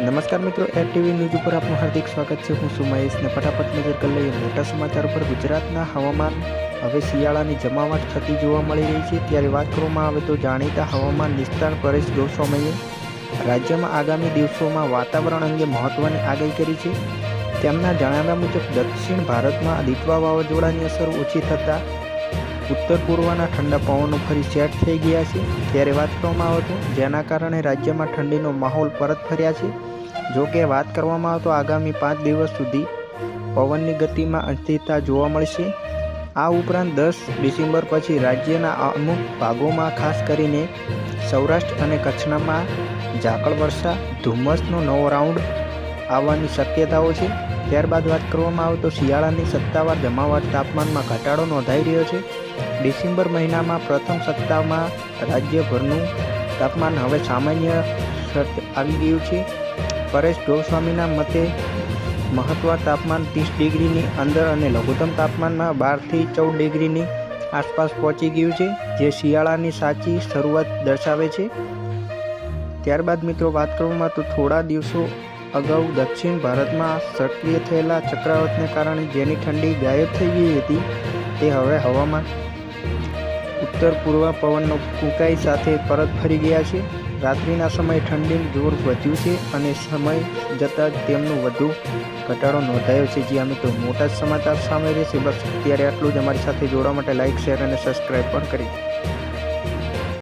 નમસ્કાર મિત્રો ATV TV news ઉપર આપનું હાર્દિક સ્વાગત છે. હું છું મહેશ ને ફટાફટ નજર કરી લઈએ. મોટા સમાચાર પર ગુજરાતના હવામાન હવે શિયાળાની જમાવટ થતી જોવા મળી રહી છે. ત્યારે વાત કરવામાં આવે તો જાણીતા હવામાન નિષ્ણાત પરેશ ગોસ્વામીએ રાજ્યમાં આગામી દિવસોમાં વાતાવરણ અંગે મહત્વની આગાહી કરી છે. તેમના જણાવ્યા મુજબ, દક્ષિણ ભારતમાં દીપવા વાવાઝોડાની અસર ઓછી થતાં ઉત્તર પૂર્વના ઠંડા પવનો ફરી સેટ થઈ ગયા છે. ત્યારે વાત કરવામાં આવે તો જેના કારણે રાજ્યમાં ઠંડીનો માહોલ પરત ફર્યા છે. જો કે વાત કરવામાં આવે તો આગામી પાંચ દિવસ સુધી પવનની ગતિમાં અસ્થિરતા જોવા મળશે. આ ઉપરાંત દસ ડિસેમ્બર પછી રાજ્યના અમુક ભાગોમાં ખાસ કરીને સૌરાષ્ટ્ર અને કચ્છનામાં ઝાકળ વર્ષા, ધુમ્મસનો નવો રાઉન્ડ આવવાની શક્યતાઓ છે. ત્યારબાદ વાત કરવામાં આવે તો શિયાળાની સત્તાવાર જમાવટ તાપમાનમાં ઘટાડો નોંધાઈ રહ્યો છે. ડિસેમ્બર મહિનામાં પ્રથમ સપ્તાહમાં રાજ્યભરનું તાપમાન હવે સામાન્ય આવી ગયું છે. પરેશ ગોસ્વામીના મતે મહત્વ તાપમાન ત્રીસ ડિગ્રીની અંદર અને લઘુત્તમ તાપમાનમાં બારથી ચૌદ ડિગ્રીની આસપાસ પહોંચી ગયું છે, જે શિયાળાની સાચી શરૂઆત દર્શાવે છે. ત્યારબાદ મિત્રો વાત કરવામાં તો થોડા દિવસો અગાઉ દક્ષિણ ભારતમાં સક્રિય થયેલા ચક્રવાતને કારણે જેની ઠંડી ગાયબ થઈ ગઈ હતી, તે હવે હવામાન ઉત્તર પૂર્વ પવનનો ફૂંકાઈ સાથે પરત ફરી ગયા છે. રાત્રિના સમયે ઠંડીનું જોર વધ્યું છે અને સમય જતાં તેમનું વધુ ઘટાડો નોંધાયો છે. જે અમે તો મોટા જ સમાચાર સામે રહેશે. બસ અત્યારે આટલું જ. અમારી સાથે જોડવા માટે લાઇક શેર અને સબસ્ક્રાઈબ પણ કરી.